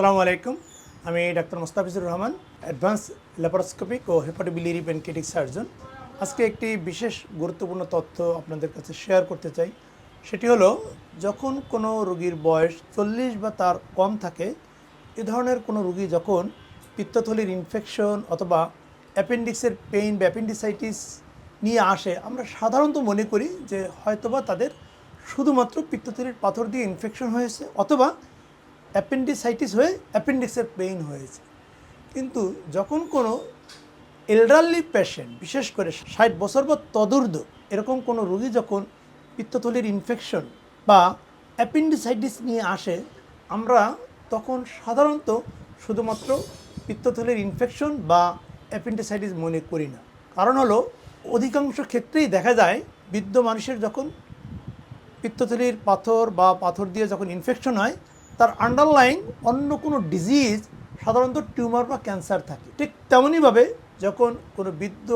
সালামু আলাইকুম। আমি ডাক্তার মোস্তাফিজুর রহমান, অ্যাডভান্স ল্যাপারোস্কোপিক ও হেপাটোবিলিরি পেনকেটিক সার্জন। আজকে একটি বিশেষ গুরুত্বপূর্ণ তথ্য আপনাদের কাছে শেয়ার করতে চাই। সেটি হলো, যখন কোনো রোগীর বয়স চল্লিশ বা তার কম থাকে, এ ধরনের কোনো রোগী যখন পিত্তথলির ইনফেকশন অথবা অ্যাপেন্ডিক্সের পেইন বা অ্যাপেন্ডিসাইটিস নিয়ে আসে, আমরা সাধারণত মনে করি যে হয়তোবা তাদের শুধুমাত্র পিত্তথলির পাথর দিয়ে ইনফেকশন হয়েছে অথবা অ্যাপেন্ডিসাইটিস হয়ে অ্যাপেন্ডিক্সের পেইন হয়েছে। কিন্তু যখন কোনো এলডারলি পেশেন্ট, বিশেষ করে ষাট বছর বা তদুর্ধ এরকম কোনো রোগী যখন পিত্তথলির ইনফেকশন বা অ্যাপেন্ডিসাইটিস নিয়ে আসে, আমরা তখন সাধারণত শুধুমাত্র পিত্তথলির ইনফেকশন বা অ্যাপেন্ডিসাইটিস মনে করি না। কারণ হলো, অধিকাংশ ক্ষেত্রেই দেখা যায়, বৃদ্ধ মানুষের যখন পিত্তথলির পাথর বা পাথর দিয়ে যখন ইনফেকশন হয় তার আন্ডারলাইন অন্য কোনো ডিজিজ সাধারণত টিউমার বা ক্যান্সার থাকে। ঠিক তেমনইভাবে যখন কোনো বৃদ্ধ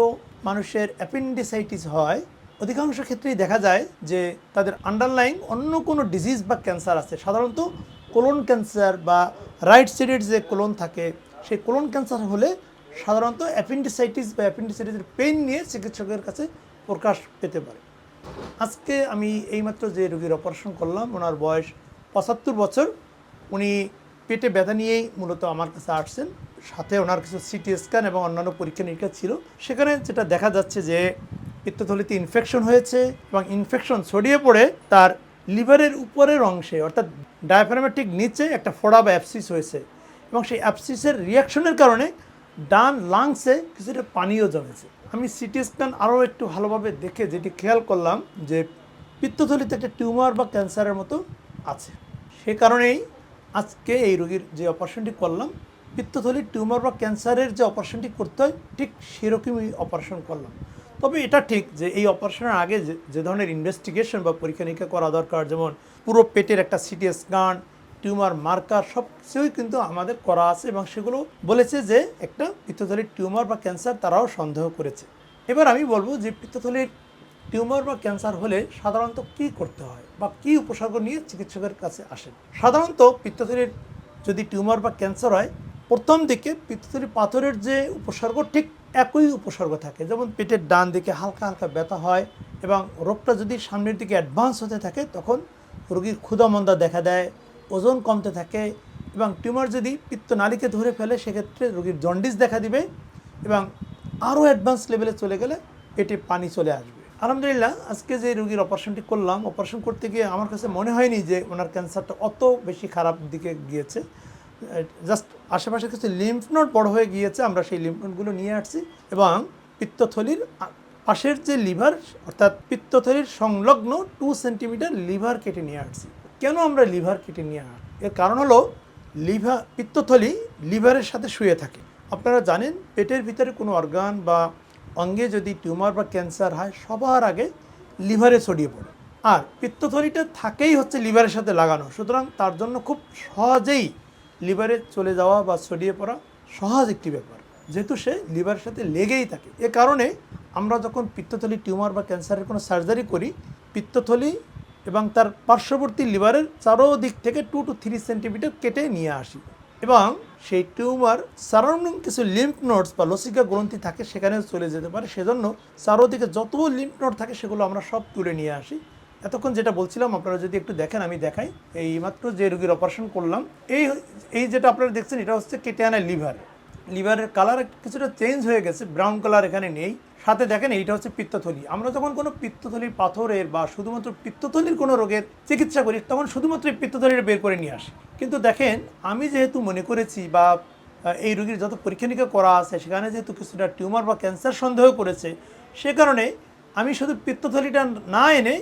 মানুষের অ্যাপেন্ডিসাইটিস হয়, অধিকাংশ ক্ষেত্রেই দেখা যায় যে তাদের আন্ডারলাইন অন্য কোনো ডিজিজ বা ক্যান্সার আছে। সাধারণত কোলন ক্যান্সার বা রাইট সাইডের যে কোলন থাকে, সেই কোলন ক্যান্সার হলে সাধারণত অ্যাপেন্ডিসাইটিস বা অ্যাপেন্ডিসাইটিসের পেইন নিয়ে চিকিৎসকের কাছে প্রকাশ পেতে পারে। আজকে আমি এইমাত্র যে রোগীর অপারেশন করলাম, ওনার বয়স পঁচাত্তর বছর। উনি পেটে ব্যথা নিয়েই মূলত আমার কাছে আসছেন। সাথে ওনার কিছু সিটি স্ক্যান এবং অন্যান্য পরীক্ষা নিরীক্ষা ছিল। সেখানে যেটা দেখা যাচ্ছে যে পিত্তথলিতে ইনফেকশন হয়েছে এবং ইনফেকশন ছড়িয়ে পড়ে তার লিভারের উপরের অংশে, অর্থাৎ ডায়াফ্রামের ঠিক নিচে একটা ফোড়া বা অ্যাপসিস হয়েছে এবং সেই অ্যাপসিসের রিয়াকশনের কারণে ডান লাংসে কিছুটা পানিও জমেছে। আমি সিটি স্ক্যান আরও একটু ভালোভাবে দেখে যেটি খেয়াল করলাম যে পিত্তথলিতে একটা টিউমার বা ক্যান্সারের মতো আছে। সে কারণেই আজকে এই রোগীর যে অপারেশনটি করলাম পিত্তথলির টিউমার বা ক্যান্সারের যে অপারেশনটি করতে হয়, ঠিক সেরকমই অপারেশন করলাম। তবে এটা ঠিক যে এই অপারেশনের আগে যে যে ধরনের ইনভেস্টিগেশন বা পরীক্ষা নিরীক্ষা করা দরকার, যেমন পুরো পেটের একটা সিটি স্ক্যান টিউমার মার্কার সব কিছুই কিন্তু আমাদের করা আছে এবং সেগুলো বলেছে যে একটা পিত্তথলির টিউমার বা ক্যান্সার তারাও সন্দেহ করেছে। এবার আমি বলব যে পিত্তথলির টিউমার বা ক্যান্সার হলে সাধারণত কী করতে হয় বা কী উপসর্গ নিয়ে চিকিৎসকের কাছে আসেন? সাধারণত পিত্তথলির যদি টিউমার বা ক্যান্সার হয়, প্রথম দিকে পিত্তথলি পাথরের যে উপসর্গ ঠিক একই উপসর্গ থাকে। যেমন পেটের ডান দিকে হালকা হালকা ব্যথা হয় এবং রোগটা যদি সামনের দিকে অ্যাডভান্স হতে থাকে, তখন রোগীর ক্ষুধামন্দা দেখা দেয়, ওজন কমতে থাকে এবং টিউমার যদি পিত্তনালীকে ধরে ফেলে, সেক্ষেত্রে রোগীর জন্ডিস দেখা দিবে এবং আরও অ্যাডভান্স লেভেলে চলে গেলে পেটে পানি চলে আসবে। আলহামদুলিল্লাহ, আজকে যে রোগীর অপারেশনটি করলাম অপারেশন করতে গিয়ে আমার কাছে মনে হয়নি যে ওনার ক্যান্সারটা অত বেশি খারাপ দিকে গিয়েছে। জাস্ট আশেপাশে কিছু লিম্ফ নোট বড় হয়ে গিয়েছে, আমরা সেই লিম্ফ নোটগুলো নিয়ে আসছি এবং পিত্তথলির পাশের যে লিভার অর্থাৎ পিত্তথলির সংলগ্ন টু সেন্টিমিটার লিভার কেটে নিয়ে আসছি। কেন আমরা লিভার কেটে নিয়ে আস এর কারণ হলো লিভার পিত্তথলি লিভারের সাথে শুয়ে থাকে। আপনারা জানেন, পেটের ভিতরে কোনো অর্গান বা অঙ্গে যদি টিউমার বা ক্যান্সার হয়, সবার আগে লিভারে ছড়িয়ে পড়ে। আর পিত্তথলিটা থাকেই হচ্ছে লিভারের সাথে লাগানো। সুতরাং তার জন্য খুব সহজেই লিভারে চলে যাওয়া বা ছড়িয়ে পড়া সহজ একটি ব্যাপার। যেহেতু সে লিভারের সাথে লেগেই থাকে। এ কারণে আমরা যখন পিত্তথলি, টিউমার বা ক্যান্সারের কোনো সার্জারি করি, পিত্তথলি এবং তার পার্শ্ববর্তী লিভারের চারোদিক থেকে টু টু থ্রি সেন্টিমিটার কেটে নিয়ে আসি। এবং সেই টিউমার সারাউন্ডিং কিছু লিম্ফ নোটস বা লসিকা গ্রন্থি থাকে, সেখানেও চলে যেতে পারে। সেজন্য চারোদিকে যত লিম্ফ নোট থাকে, সেগুলো আমরা সব তুলে নিয়ে আসি। এতক্ষণ যেটা বলছিলাম, আপনারা যদি একটু দেখেন, আমি দেখাই। এই মাত্র যে রুগীর অপারেশন করলাম, এই এই যেটা আপনারা দেখছেন, এটা হচ্ছে কেটে আনা লিভার। লিভারের কালার কিছুটা চেঞ্জ হয়ে গেছে ব্রাউন কালার এখানে নেই। সাথে দেখেন, এইটা হচ্ছে পিত্তথলি। আমরা যখন কোনো পিত্তথলির পাথরের বা শুধুমাত্র পিত্তথলির কোনো রোগের চিকিৎসা করি, তখন শুধুমাত্র পিত্তথলিটা বের করে নিয়ে আসি। কিন্তু দেখেন, আমি যেহেতু মনে করেছি বা এই রোগীর যত পরীক্ষা নিরীক্ষা করা আছে, সেখানে যেহেতু কিছুটা টিউমার বা ক্যান্সার সন্দেহ করেছে সে কারণে আমি শুধু পিত্তথলিটা না এনে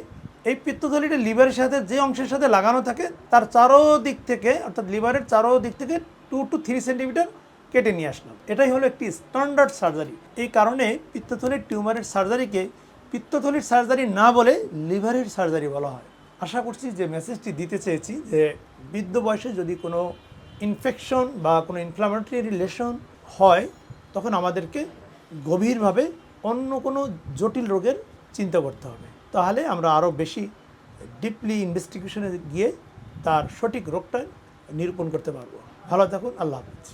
এই পিত্তথলিটা লিভারের সাথে যে অংশের সাথে লাগানো থাকে, তার চারো দিক থেকে, অর্থাৎ লিভারের চারো দিক থেকে টু টু থ্রি সেন্টিমিটার কেটে নিয়ে আসলাম। এটাই হলো একটি স্ট্যান্ডার্ড সার্জারি। এই কারণে পিত্তথলির টিউমারের সার্জারিকে পিত্তথলির সার্জারি না বলে লিভারের সার্জারি বলা হয়। আশা করছি যে মেসেজটি দিতে চেয়েছি যে বৃদ্ধ বয়সে যদি কোনো ইনফেকশন বা কোনো ইনফ্লামেটরি রিলেশন হয়, তখন আমাদেরকে গভীরভাবে অন্য কোনো জটিল রোগের চিন্তা করতে হবে। তাহলে আমরা আরও বেশি ডিপলি ইনভেস্টিগেশনে গিয়ে তার সঠিক রোগটা নিরূপণ করতে পারব। ভালো থাকুন, আল্লাহ হাফিজ।